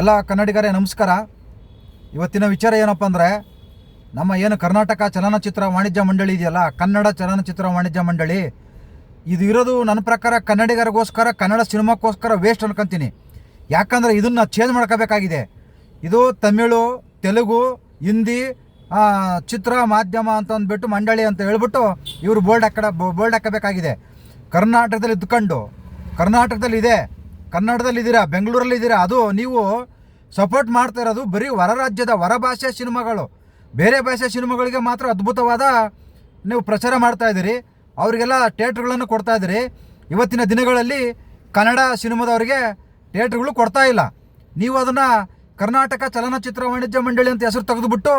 ಎಲ್ಲ ಕನ್ನಡಿಗರೇ, ನಮಸ್ಕಾರ. ಇವತ್ತಿನ ವಿಚಾರ ಏನಪ್ಪ ಅಂದರೆ, ನಮ್ಮ ಏನು ಕರ್ನಾಟಕ ಚಲನಚಿತ್ರ ವಾಣಿಜ್ಯ ಮಂಡಳಿ ಇದೆಯಲ್ಲ, ಕನ್ನಡ ಚಲನಚಿತ್ರ ವಾಣಿಜ್ಯ ಮಂಡಳಿ, ಇದು ಇರೋದು ನನ್ನ ಪ್ರಕಾರ ಕನ್ನಡಿಗರಿಗೋಸ್ಕರ, ಕನ್ನಡ ಸಿನಿಮಾಕ್ಕೋಸ್ಕರ ವೇಸ್ಟ್ ಅನ್ಕೊಂತೀನಿ. ಯಾಕಂದರೆ ಇದನ್ನು ಚೇಂಜ್ ಮಾಡ್ಕೋಬೇಕಾಗಿದೆ. ಇದು ತಮಿಳು, ತೆಲುಗು, ಹಿಂದಿ ಚಿತ್ರ ಮಾಧ್ಯಮ ಅಂತ ಅಂದ್ಬಿಟ್ಟು ಮಂಡಳಿ ಅಂತ ಹೇಳ್ಬಿಟ್ಟು ಇವರು ಬೋರ್ಡ್ ಹಾಕಡ ಬೋರ್ಡ್ ಹಾಕಬೇಕಾಗಿದೆ. ಕರ್ನಾಟಕದಲ್ಲಿ ಇದ್ಕೊಂಡು ಕರ್ನಾಟಕದಲ್ಲಿ ಇದೆ ಕನ್ನಡದಲ್ಲಿ ಇದ್ದೀರಾ ಬೆಂಗಳೂರಲ್ಲಿ ಇದ್ದೀರಾ ಅದು ನೀವು ಸಪೋರ್ಟ್ ಮಾಡ್ತಾ ಇರೋದು ಬರೀ ಹೊರ ರಾಜ್ಯದ ಹೊರ ಸಿನಿಮಾಗಳು. ಬೇರೆ ಭಾಷೆ ಸಿನಿಮಾಗಳಿಗೆ ಮಾತ್ರ ಅದ್ಭುತವಾದ ನೀವು ಪ್ರಚಾರ ಮಾಡ್ತಾ ಇದ್ದೀರಿ. ಅವರಿಗೆಲ್ಲ ಥಿಯೇಟ್ರ್ಗಳನ್ನು ಕೊಡ್ತಾ ಇದ್ದೀರಿ. ಇವತ್ತಿನ ದಿನಗಳಲ್ಲಿ ಕನ್ನಡ ಸಿನಿಮಾದವರಿಗೆ ಥಿಯೇಟ್ರ್ಗಳು ಕೊಡ್ತಾ ಇಲ್ಲ. ನೀವು ಅದನ್ನು ಕರ್ನಾಟಕ ಚಲನಚಿತ್ರ ವಾಣಿಜ್ಯ ಮಂಡಳಿ ಅಂತ ಹೆಸರು ತೆಗೆದುಬಿಟ್ಟು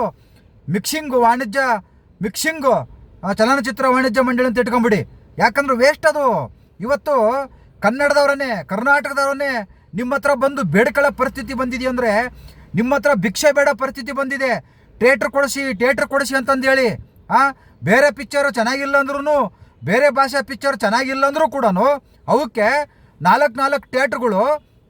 ಮಿಕ್ಸಿಂಗು ವಾಣಿಜ್ಯ, ಮಿಕ್ಸಿಂಗು ಚಲನಚಿತ್ರ ವಾಣಿಜ್ಯ ಮಂಡಳಿ ಅಂತ ಇಟ್ಕೊಂಬಿಡಿ. ಯಾಕಂದ್ರೆ ವೇಸ್ಟ್ ಅದು. ಇವತ್ತು ಕನ್ನಡದವರನ್ನೇ, ಕರ್ನಾಟಕದವರನ್ನೇ ನಿಮ್ಮ ಹತ್ರ ಬಂದು ಬೇಡ್ಕಳ ಪರಿಸ್ಥಿತಿ ಬಂದಿದೆ ಅಂದರೆ ನಿಮ್ಮ ಹತ್ರ ಭಿಕ್ಷೆ ಬೇಡ ಪರಿಸ್ಥಿತಿ ಬಂದಿದೆ. ಥಿಯೇಟ್ರ್ ಕೊಡಿಸಿ ಥಿಯೇಟ್ರ್ ಕೊಡಿಸಿ ಅಂತಂದು ಹೇಳಿ ಆ? ಬೇರೆ ಪಿಕ್ಚರು ಚೆನ್ನಾಗಿಲ್ಲ ಅಂದ್ರೂ ಬೇರೆ ಭಾಷೆ ಪಿಕ್ಚರ್ ಚೆನ್ನಾಗಿಲ್ಲ ಅಂದರೂ ಕೂಡ ಅವಕ್ಕೆ ನಾಲ್ಕು ನಾಲ್ಕು ಥಿಯೇಟ್ರ್ಗಳು,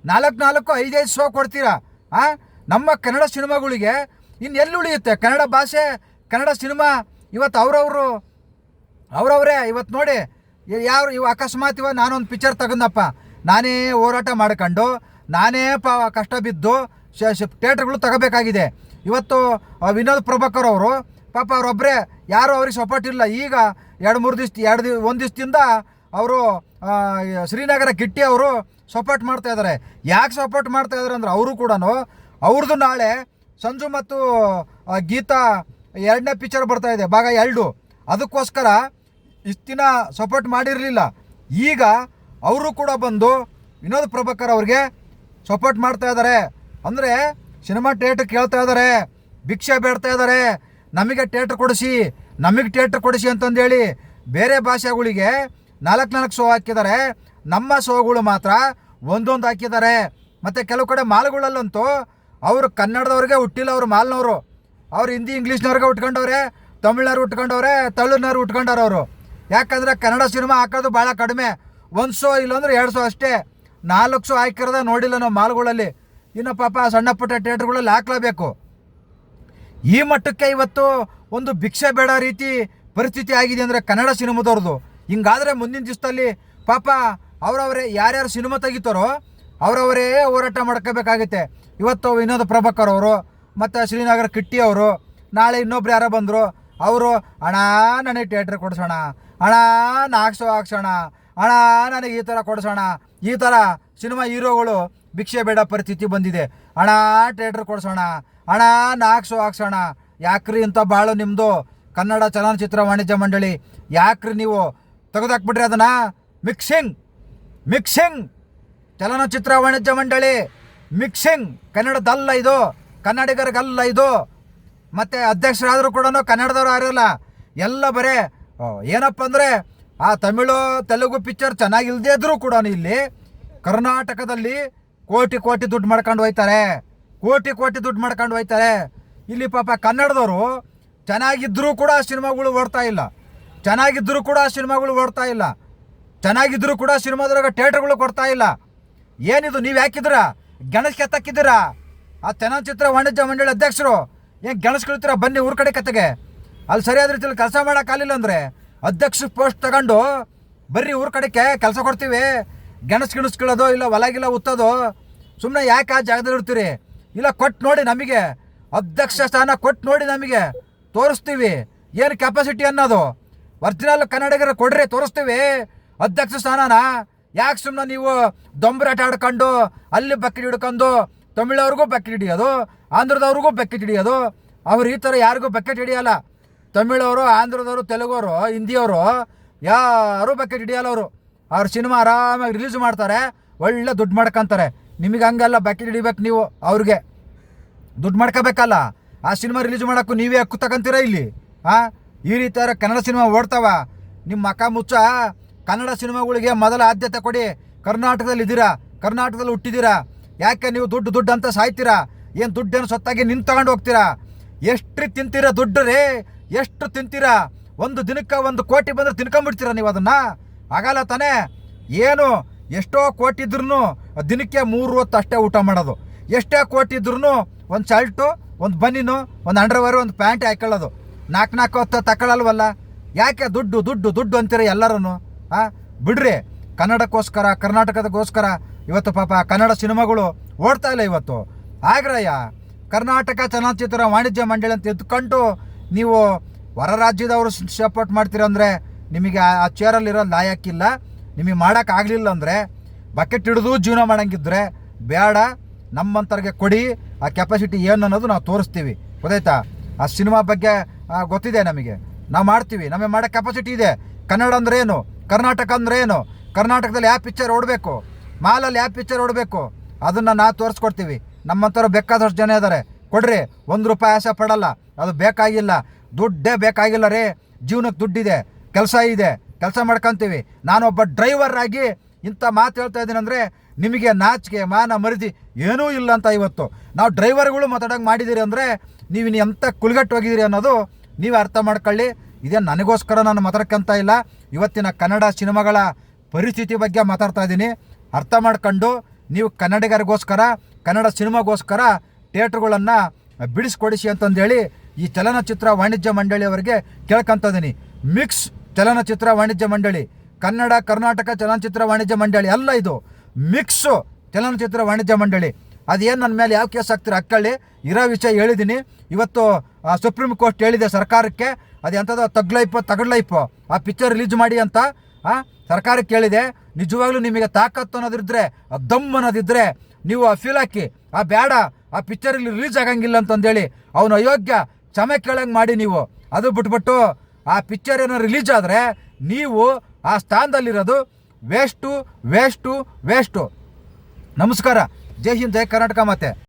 ನಾಲ್ಕು ನಾಲ್ಕು ಐದೈದು ಶೋ ಕೊಡ್ತೀರಾ? ಆ? ನಮ್ಮ ಕನ್ನಡ ಸಿನಿಮಾಗಳಿಗೆ ಇನ್ನು ಎಲ್ಲಿ ಉಳಿಯುತ್ತೆ? ಕನ್ನಡ ಭಾಷೆ, ಕನ್ನಡ ಸಿನಿಮಾ, ಇವತ್ತು ಅವರವರು, ಅವರವರೇ, ಇವತ್ತು ನೋಡಿ ಯಾವ ಇವ ಅಕಸ್ಮಾತ್ ಇವ ನಾನೊಂದು ಪಿಕ್ಚರ್ ತಗೊಂಡಪ್ಪ ನಾನೇ ಹೋರಾಟ ಮಾಡ್ಕೊಂಡು, ನಾನೇ ಪ ಕಷ್ಟ ಬಿದ್ದು ಥಿಯೇಟ್ರ್ಗಳು ತಗೋಬೇಕಾಗಿದೆ. ಇವತ್ತು ವಿನೋದ್ ಪ್ರಭಾಕರ್ ಅವರು, ಪಾಪ ಅವರೊಬ್ಬರೇ ಯಾರು ಅವ್ರಿಗೆ ಸಪೋರ್ಟ್ ಇಲ್ಲ. ಈಗ ಎರಡು ಮೂರು ದಿವ್ಸ, ಎರಡು ದಿವ್ ಒಂದು ದಿವ್ಸದಿಂದ ಅವರು ಶ್ರೀನಗರ ಕಿಟ್ಟಿ ಅವರು ಸಪೋರ್ಟ್ ಮಾಡ್ತಾ ಇದ್ದಾರೆ ಯಾಕೆ ಸಪೋರ್ಟ್ ಮಾಡ್ತಾ ಇದ್ದಾರೆ ಅಂದ್ರೆ ಅವರು ಕೂಡ ಅವ್ರದ್ದು ನಾಳೆ ಸಂಜು ಮತ್ತು ಗೀತಾ ಎರಡನೇ ಪಿಕ್ಚರ್ ಬರ್ತಾ ಇದೆ, ಭಾಗ ಎರಡು. ಅದಕ್ಕೋಸ್ಕರ ಇಷ್ಟು ಸಪೋರ್ಟ್ ಮಾಡಿರಲಿಲ್ಲ. ಈಗ ಅವರು ಕೂಡ ಬಂದು ವಿನೋದ್ ಪ್ರಭಾಕರ್ ಅವ್ರಿಗೆ ಸಪೋರ್ಟ್ ಮಾಡ್ತಾ ಇದ್ದಾರೆ ಅಂದರೆ ಸಿನಿಮಾ ಥಿಯೇಟ್ರ್ ಕೇಳ್ತಾ ಇದ್ದಾರೆ ಭಿಕ್ಷೆ ಬೇಡ್ತಾ ಇದ್ದಾರೆ ನಮಗೆ ಥಿಯೇಟ್ರ್ ಕೊಡಿಸಿ, ನಮಗೆ ಥಿಯೇಟ್ರ್ ಕೊಡಿಸಿ ಅಂತಂದೇಳಿ ಬೇರೆ ಭಾಷೆಗಳಿಗೆ ನಾಲ್ಕು ನಾಲ್ಕು ಶೋ ಹಾಕಿದ್ದಾರೆ. ನಮ್ಮ ಶೋಗಳು ಮಾತ್ರ ಒಂದೊಂದು ಹಾಕಿದ್ದಾರೆ. ಮತ್ತು ಕೆಲವು ಕಡೆ ಮಾಲ್ಗಳಲ್ಲಂತೂ ಅವರು ಕನ್ನಡದವ್ರಿಗೆ ಹುಟ್ಟಿಲ್ಲ ಅವರು ಮಾಲ್ನವರು. ಅವ್ರು ಹಿಂದಿ, ಇಂಗ್ಲೀಷ್ನವ್ರಿಗೆ ಉಟ್ಕೊಂಡವ್ರೆ, ತಮಿಳ್ನವ್ರು ಉಟ್ಕೊಂಡವ್ರೆ ತಮಿಳ್ನವ್ರು ಉಟ್ಕೊಂಡವ್ರೆ ಅವರು. ಯಾಕಂದರೆ ಕನ್ನಡ ಸಿನಿಮಾ ಹಾಕೋದು ಭಾಳ ಕಡಿಮೆ. ಒಂದು ಸೋ ಇಲ್ಲಾಂದ್ರೆ ಎರಡು ಸೋ ಅಷ್ಟೇ. ನಾಲ್ಕು ಸೋ ಹಾಕಿರೋದ ನೋಡಿಲ್ಲ ನಾವು ಮಾಲ್ಗಳಲ್ಲಿ. ಇನ್ನು ಪಾಪ ಸಣ್ಣ ಪುಟ್ಟ ಥಿಯೇಟ್ರ್ಗಳಲ್ಲಿ ಹಾಕ್ಲೇಬೇಕು. ಈ ಮಟ್ಟಕ್ಕೆ ಇವತ್ತು ಒಂದು ಭಿಕ್ಷೆ ಬೇಡ ರೀತಿ ಪರಿಸ್ಥಿತಿ ಆಗಿದೆ ಅಂದರೆ ಕನ್ನಡ ಸಿನಿಮಾದವ್ರದ್ದು. ಹಿಂಗಾದರೆ ಮುಂದಿನ ದಿವಸದಲ್ಲಿ ಪಾಪ ಅವರವರೇ ಯಾರ್ಯಾರು ಸಿನಿಮಾ ತೆಗಿತಾರೋ ಅವರವರೇ ಹೋರಾಟ ಮಾಡ್ಕೋಬೇಕಾಗುತ್ತೆ. ಇವತ್ತು ವಿನೋದ ಪ್ರಭಾಕರ್ ಅವರು ಮತ್ತು ಶ್ರೀನಗರ ಕಿಟ್ಟಿ ಅವರು, ನಾಳೆ ಇನ್ನೊಬ್ರು ಯಾರೋ ಬಂದರು, ಅವರು, ಅಣ್ಣ ನನಗೆ ಥಿಯೇಟ್ರ್ ಕೊಡಿಸೋಣ. ಅಣ್ಣ ನಾಕ್ಸೋ ಹಾಕ್ಸೋಣ. ಅಣ್ಣ, ನನಗೆ ಈ ಥರ ಕೊಡಿಸೋಣ. ಈ ಥರ ಸಿನಿಮಾ ಹೀರೋಗಳು ಭಿಕ್ಷೆ ಬೇಡ ಪರಿಸ್ಥಿತಿ ಬಂದಿದೆ. ಅಣ್ಣ, ಥಿಯೇಟ್ರ್ ಕೊಡಿಸೋಣ. ನಾಲ್ಕು ಶೋ ಹಾಕ್ಸೋಣ. ಯಾಕ್ರಿ ಇಂಥ ಭಾಳ ನಿಮ್ಮದು ಕನ್ನಡ ಚಲನಚಿತ್ರ ವಾಣಿಜ್ಯ ಮಂಡಳಿ, ಯಾಕ್ರಿ ನೀವು ತೆಗೆದಾಕ್ಬಿಟ್ರಿ ಅದನ್ನು? Mixing mixing. ಚಲನಚಿತ್ರ ವಾಣಿಜ್ಯ ಮಂಡಳಿ, ಮಿಕ್ಸಿಂಗ್. ಕನ್ನಡದಲ್ಲ ಇದು. ಕನ್ನಡಿಗರಿಗಲ್ಲ ಇದು. ಮತ್ತು ಅಧ್ಯಕ್ಷರಾದರೂ ಕೂಡ ಕನ್ನಡದವ್ರು ಯಾರಿಲ್ಲ ಎಲ್ಲ ಬರೇ ಏನಪ್ಪ ಅಂದರೆ ಆ ತಮಿಳು, ತೆಲುಗು ಪಿಕ್ಚರ್ ಚೆನ್ನಾಗಿಲ್ದೇ ಇದ್ರೂ ಕೂಡ ಇಲ್ಲಿ ಕರ್ನಾಟಕದಲ್ಲಿ ಕೋಟಿ ಕೋಟಿ ದುಡ್ಡು ಮಾಡ್ಕೊಂಡು ಹೋಯ್ತಾರೆ. ಕೋಟಿ ಕೋಟಿ ದುಡ್ಡು ಮಾಡ್ಕೊಂಡು ಹೋಯ್ತಾರೆ. ಇಲ್ಲಿ ಪಾಪ ಕನ್ನಡದವರು ಚೆನ್ನಾಗಿದ್ದರೂ ಕೂಡ ಆ ಸಿನಿಮಾಗಳು ಓಡ್ತಾ ಇಲ್ಲ. ಚೆನ್ನಾಗಿದ್ದರೂ ಕೂಡ ಆ ಸಿನಿಮಾಗಳು ಓಡ್ತಾ ಇಲ್ಲ. ಚೆನ್ನಾಗಿದ್ದರೂ ಕೂಡ ಸಿನಿಮಾದೊಳಗೆ ಥಿಯೇಟ್ರ್ಗಳು ಕೊಡ್ತಾ ಇಲ್ಲ. ಏನಿದು, ನೀವು ಯಾಕಿದ್ದೀರಾ? ಗಣೇಶ್ ಕೆತ್ತಕ್ಕಿದ್ದೀರಾ ಆ ಚಲನಚಿತ್ರ ವಾಣಿಜ್ಯ ಮಂಡಳಿ ಅಧ್ಯಕ್ಷರು ಏನು ಗೆಣಸ್ ಕಳಿತೀರಾ ಬನ್ನಿ ಊರ ಕಡೆ ಕತೆಗೆ. ಅಲ್ಲಿ ಸರಿಯಾದ ರೀತಿಯಲ್ಲಿ ಕೆಲಸ ಮಾಡೋಕ್ಕಾಗಲಿಲ್ಲ ಅಂದರೆ ಅಧ್ಯಕ್ಷ ಪೋಸ್ಟ್ ತಗೊಂಡು, ಬರ್ರಿ ಊರ ಕಡೆಗೆ ಕೆಲಸ ಕೊಡ್ತೀವಿ. ಗೆಣಸು ಗಿಣಸ್ ಕೀಳೋದು ಇಲ್ಲ ಹೊಲಗಿಲ್ಲ ಉತ್ತೋದು ಸುಮ್ಮನೆ ಯಾಕೆ ಆ ಜಾಗದಲ್ಲಿ ಇರ್ತೀರಿ? ಇಲ್ಲ ಕೊಟ್ಟು ನೋಡಿ ನಮಗೆ. ಅಧ್ಯಕ್ಷ ಸ್ಥಾನ ಕೊಟ್ಟು ನೋಡಿ ನಮಗೆ. ತೋರಿಸ್ತೀವಿ. ಏನು ಕೆಪಾಸಿಟಿ ಅನ್ನೋದು? ಒರಿಜಿನಲ್ ಕನ್ನಡಿಗರ ಕೊಡ್ರಿ, ತೋರಿಸ್ತೀವಿ. ಅಧ್ಯಕ್ಷ ಸ್ಥಾನನ. ಯಾಕೆ ಸುಮ್ಮನೆ ನೀವು ದೊಂಬರಾಟ ಆಡ್ಕೊಂಡು, ಅಲ್ಲಿ ಬಕೆಟ್ ಹಿಡ್ಕೊಂಡು, ತಮಿಳವ್ರಿಗೂ ಬಕೆಟ್ ಹಿಡಿಯೋದು, ಆಂಧ್ರದವ್ರಿಗೂ ಬಕೆಟ್ ಹಿಡಿಯೋದು? ಅವ್ರು ಈ ಥರ ಯಾರಿಗೂ ಬಕೆಟ್ ಹಿಡಿಯಲ್ಲ. ತಮಿಳವರು, ಆಂಧ್ರದವರು, ತೆಲುಗವರು, ಹಿಂದಿಯವರು, ಯಾರೂ ಬಕೆಟ್ ಹಿಡಿಯಲ್ಲ ಅವರು. ಅವ್ರ ಸಿನಿಮಾ ಆರಾಮಾಗಿ ರಿಲೀಸ್ ಮಾಡ್ತಾರೆ, ಒಳ್ಳೆ ದುಡ್ಡು ಮಾಡ್ಕೊಂತಾರೆ. ನಿಮಗೆ ಹಂಗಲ್ಲ, ಬಕೆಟ್ ಹಿಡಿಬೇಕು ನೀವು ಅವ್ರಿಗೆ. ದುಡ್ಡು ಮಾಡ್ಕೋಬೇಕಲ್ಲ. ಆ ಸಿನಿಮಾ ರಿಲೀಸ್ ಮಾಡೋಕ್ಕೂ ನೀವೇ ಹಕ್ಕು ತಗೊಂತೀರ ಇಲ್ಲಿ? ಹಾಂ ಈ ರೀತಿಯಾರ ಕನ್ನಡ ಸಿನಿಮಾ ಓಡ್ತಾವ. ನಿಮ್ಮ ಮಕ ಮುಚ್ಚ, ಕನ್ನಡ ಸಿನಿಮಾಗಳಿಗೆ ಮೊದಲ ಆದ್ಯತೆ ಕೊಡಿ. ಕರ್ನಾಟಕದಲ್ಲಿ ಇದ್ದೀರಾ? ಕರ್ನಾಟಕದಲ್ಲಿ ಹುಟ್ಟಿದ್ದೀರಾ? ಯಾಕೆ ನೀವು ದುಡ್ಡು ದುಡ್ಡು ಅಂತ ಸಾಯ್ತೀರಾ? ಏನು ದುಡ್ಡೇನು ಸೊತ್ತಾಗಿ ನಿಂತು ತಗೊಂಡು ಹೋಗ್ತೀರಾ? ಎಷ್ಟು ತಿಂತೀರಾ ದುಡ್ಡು ರೀ? ಎಷ್ಟು ತಿಂತೀರಾ? ಒಂದು ದಿನಕ್ಕೆ ಒಂದು ಕೋಟಿ ಬಂದರೆ ತಿನ್ಕೊಂಬಿಡ್ತೀರಾ ನೀವು ಅದನ್ನು? ಆಗಲ್ಲ ತಾನೇ. ಏನು ಎಷ್ಟೋ ಕೋಟಿ ಇದ್ರೂ ದಿನಕ್ಕೆ ಮೂರು ಹೊತ್ತು ಅಷ್ಟೇ ಊಟ ಮಾಡೋದು. ಎಷ್ಟೇ ಕೋಟಿ ಇದ್ರೂ ಒಂದು ಶರ್ಟು ಒಂದು ಬನಿನು ಒಂದು ಅಂಡರ್ವೇರು ಒಂದು ಪ್ಯಾಂಟ್ ಹಾಕೊಳ್ಳೋದು. ನಾಲ್ಕು ನಾಲ್ಕು ಹೊತ್ತು ತಕೊಳ್ಳಲ್ವಲ್ಲ ಯಾಕೆ ದುಡ್ಡು ದುಡ್ಡು ದುಡ್ಡು ಅಂತೀರ ಎಲ್ಲರೂ ಹಾಂ ಬಿಡ್ರಿ. ಕನ್ನಡಕ್ಕೋಸ್ಕರ ಕರ್ನಾಟಕದಗೋಸ್ಕರ ಇವತ್ತು ಪಾಪ ಕನ್ನಡ ಸಿನಿಮಾಗಳು ಓಡ್ತಾ ಇಲ್ಲ ಇವತ್ತು. ಆಗ್ರಯ್ಯ ಕರ್ನಾಟಕ ಚಲನಚಿತ್ರ ವಾಣಿಜ್ಯ ಮಂಡಳಿ ಅಂತ ಎದ್ಕೊಂಡು ನೀವು ಹೊರ ರಾಜ್ಯದವರು ಸಪೋರ್ಟ್ ಮಾಡ್ತೀರಂದರೆ ನಿಮಗೆ ಆ- ಚೇರಲ್ಲಿರೋ ಲಾಯಕ್ಕಿಲ್ಲ. ನಿಮಗೆ ಮಾಡೋಕ್ಕಾಗಲಿಲ್ಲ ಅಂದರೆ ಬಕೆಟ್ ಹಿಡಿದು ಜೀವನ ಮಾಡೋಂಗಿದ್ರೆ ಬೇಡ ನಮ್ಮಂತರಿಗೆ ಕೊಡಿ, ಆ ಕೆಪಾಸಿಟಿ ಏನು ಅನ್ನೋದು ನಾವು ತೋರಿಸ್ತೀವಿ. ಗೊತ್ತಾಯ್ತಾ? ಆ ಸಿನಿಮಾ ಬಗ್ಗೆ ಗೊತ್ತಿದೆ ನಮಗೆ. ನಾವು ಮಾಡ್ತೀವಿ. ನಮಗೆ ಮಾಡೋ ಕೆಪಾಸಿಟಿ ಇದೆ. ಕನ್ನಡ ಅಂದ್ರೆ ಏನು? ಕರ್ನಾಟಕ ಅಂದ್ರೆ ಏನು? ಕರ್ನಾಟಕದಲ್ಲಿ ಯಾವ ಪಿಕ್ಚರ್ ಓಡಬೇಕು? ಮಾಲಲ್ಲಿ ಯಾವ ಪಿಕ್ಚರ್ ಓಡಬೇಕು? ಅದನ್ನು ನಾವು ತೋರಿಸ್ಕೊಡ್ತೀವಿ. ನಮ್ಮಂಥವ್ರು ಬೇಕಾದಷ್ಟು ಜನ ಇದ್ದಾರೆ ಕೊಡ್ರಿ, ಒಂದು ರೂಪಾಯಿ ಆಸೆ ಪಡಲ್ಲ, ಅದು ಬೇಕಾಗಿಲ್ಲ. ದುಡ್ಡೇ ಬೇಕಾಗಿಲ್ಲ ರೀ ಜೀವನಕ್ಕೆ ದುಡ್ಡಿದೆ, ಕೆಲಸ ಇದೆ, ಕೆಲಸ ಮಾಡ್ಕೊಂತೀವಿ. ನಾನೊಬ್ಬ ಡ್ರೈವರ್ ಆಗಿ ಇಂಥ ಮಾತು ಹೇಳ್ತಾ ಇದ್ದೀನಿ ಅಂದರೆ, ನಿಮಗೆ ನಾಚಿಕೆ, ಮಾನ ಮರಿದಿ ಏನೂ ಇಲ್ಲ ಅಂತ ಇವತ್ತು. ನಾವು ಡ್ರೈವರ್ಗಳು ಮಾತಾಡೋಂಗೆ ಮಾಡಿದ್ದೀರಿ ಅಂದರೆ, ನೀವು ಇನ್ನು ಎಂಥ ಕುಲ್ಗಟ್ಟು ಹೋಗಿದ್ದೀರಿ ಅನ್ನೋದು ನೀವು ಅರ್ಥ ಮಾಡ್ಕೊಳ್ಳಿ. ಇದೇ ನನಗೋಸ್ಕರ ನಾನು ಮಾತಾಡ್ಕೊಂತ ಇಲ್ಲ. ಇವತ್ತಿನ ಕನ್ನಡ ಸಿನಿಮಾಗಳ ಪರಿಸ್ಥಿತಿ ಬಗ್ಗೆ ಮಾತಾಡ್ತಾ ಇದ್ದೀನಿ. ಅರ್ಥ ಮಾಡ್ಕೊಂಡು, ನೀವು ಕನ್ನಡಿಗರಿಗೋಸ್ಕರ, ಕನ್ನಡ ಸಿನಿಮಾಗೋಸ್ಕರ ಥಿಯೇಟ್ರುಗಳನ್ನು ಬಿಡಿಸ್ಕೊಡಿಸಿ ಅಂತಂದೇಳಿ ಈ ಚಲನಚಿತ್ರ ವಾಣಿಜ್ಯ ಮಂಡಳಿಯವರಿಗೆ ಕೇಳ್ಕೊಂತದೀನಿ ಮಿಕ್ಸ್ ಚಲನಚಿತ್ರ ವಾಣಿಜ್ಯ ಮಂಡಳಿ, ಕನ್ನಡ, ಕರ್ನಾಟಕ ಚಲನಚಿತ್ರ ವಾಣಿಜ್ಯ ಮಂಡಳಿ ಅಲ್ಲ ಇದು. ಮಿಕ್ಸು ಚಲನಚಿತ್ರ ವಾಣಿಜ್ಯ ಮಂಡಳಿ. ಅದೇನು ನನ್ನ ಮೇಲೆ ಯಾವ ಕೇಸ್ ಹಾಕ್ತೀರ ಅಕ್ಕಳ್ಳಿ? ಇರೋ ವಿಷಯ ಹೇಳಿದ್ದೀನಿ ಇವತ್ತು ಸುಪ್ರೀಂ ಕೋರ್ಟ್ ಹೇಳಿದೆ ಸರ್ಕಾರಕ್ಕೆ, ಅದು ಎಂಥದ್ದು ತಗ್ಲೈಪ್, ತಗಡ್ಲೈಪು, ಆ ಪಿಕ್ಚರ್ ರಿಲೀಸ್ ಮಾಡಿ ಅಂತ ಸರ್ಕಾರಕ್ಕೆ ಹೇಳಿದೆ ನಿಜವಾಗ್ಲೂ ನಿಮಗೆ ತಾಕತ್ತು ಅನ್ನೋದಿದ್ರೆ, ದಮ್ ಅನ್ನೋದಿದ್ರೆ, ನೀವು ಆ ಫೀಲ್ ಹಾಕಿ, ಆ ಬೇಡ ಆ ಪಿಕ್ಚರ್ ಇಲ್ಲಿ ರಿಲೀಸ್ ಆಗಂಗಿಲ್ಲ ಅಂತಂದೇಳಿ ಅವನು ಅಯೋಗ್ಯ ಕ್ಷಮೆ ಕೇಳಂಗೆ ಮಾಡಿ ನೀವು. ಅದು ಬಿಟ್ಬಿಟ್ಟು ಆ ಪಿಕ್ಚರ್ ಏನೋ ರಿಲೀಸ್ ಆದರೆ ನೀವು ಆ ಸ್ಥಾನದಲ್ಲಿರೋದು ವೇಸ್ಟು ವೇಸ್ಟು ವೇಸ್ಟು ನಮಸ್ಕಾರ. ಜೈ ಹಿಂದ್, ಜೈ ಕರ್ನಾಟಕ ಮತ್ತೆ